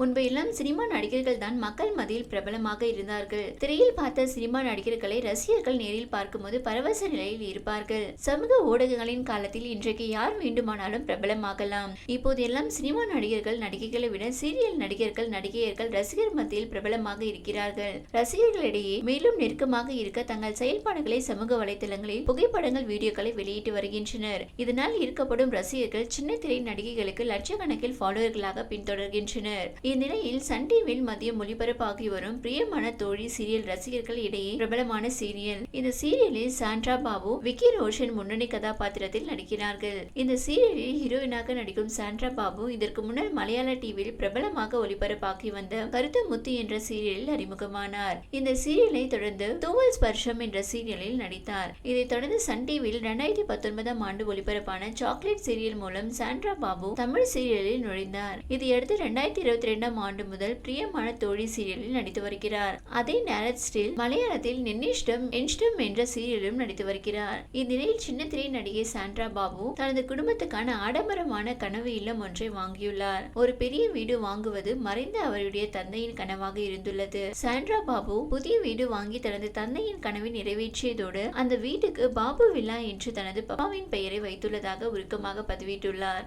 முன்பு எல்லாம் சினிமா நடிகர்கள் தான் மக்கள் மத்தியில் பிரபலமாக இருந்தார்கள். திரையில் பார்த்த சினிமா நடிகர்களை ரசிகர்கள் நேரில் பார்க்கும்போது பரவச நிலையில் இருப்பார்கள். சமூக ஊடகங்களின் காலத்தில் இன்றைக்கு யார் வேண்டுமானாலும் பிரபலமாகலாம். இப்போது எல்லாம் சினிமா நடிகர்கள் நடிகைகளை விட சீரியல் நடிகர்கள் நடிகையர்கள் ரசிகர் மத்தியில் பிரபலமாக இருக்கிறார்கள். ரசிகர்களிடையே மேலும் நெருக்கமாக இருக்க தங்கள் செயல்பாடுகளை சமூக வலைதளங்களில் புகைப்படங்கள் வீடியோக்களை வெளியிட்டு வருகின்றனர். இதனால் ஈர்க்கப்படும் ரசிகர்கள் சின்ன திரை நடிகைகளுக்கு லட்சக்கணக்கில் ஃபாலோவர்களாக பின்தொடர்கின்றனர். இந்நிலையில் சன் டிவியில் மதியம் ஒளிபரப்பாகி வரும் பிரியமான தோழி சீரியல் ரசிகர்கள் இடையே பிரபலமான சீரியல். இந்த சீரியலில் சாண்ட்ரா பாபு விக்கி ரோஷன் முன்னணி கதாபாத்திரத்தில் நடிக்கிறார்கள். இந்த சீரியலில் ஹீரோயினாக நடிக்கும் சாண்ட்ரா பாபு இதற்கு முன்னர் மலையாள டிவியில் பிரபலமாக ஒளிபரப்பாகி வந்த கருத்து முத்து என்ற சீரியலில் அறிமுகமானார். இந்த சீரியலை தொடர்ந்து தூவல் ஸ்பர்ஷம் என்ற சீரியலில் நடித்தார். இதைத் தொடர்ந்து சன் டிவியில் இரண்டாயிரத்தி பத்தொன்பதாம் ஆண்டு ஒளிபரப்பான சாக்லேட் சீரியல் மூலம் சாண்ட்ரா பாபு தமிழ் சீரியலில் நுழைந்தார். இதையடுத்து இரண்டாயிரத்தி இருபத்தி இரண்டாம் ஆண்டு முதல் பிரியமான தோழி சீரியலில் நடித்து வருகிறார். அதே நேரத்தில் மலையாளத்தில் நின்னிஷ்டம் என்ஷ்டம் என்ற சீரியலும் நடித்து வருகிறார். இந்நிலையில் சின்ன திரை நடிகை சாண்ட்ரா பாபு தனது குடும்பத்துக்கான ஆடம்பரமான கனவு இல்லம் ஒன்றை வாங்கியுள்ளார். ஒரு பெரிய வீடு வாங்குவது மறைந்த அவருடைய தந்தையின் கனவாக இருந்துள்ளது. சாண்ட்ரா பாபு புதிய வீடு வாங்கி தனது தந்தையின் கனவை நிறைவேற்றியதோடு அந்த வீட்டுக்கு பாபு வில்லா என்று தனது பாபாவின் பெயரை வைத்துள்ளதாக உருக்கமாக பதிவிட்டுள்ளார்.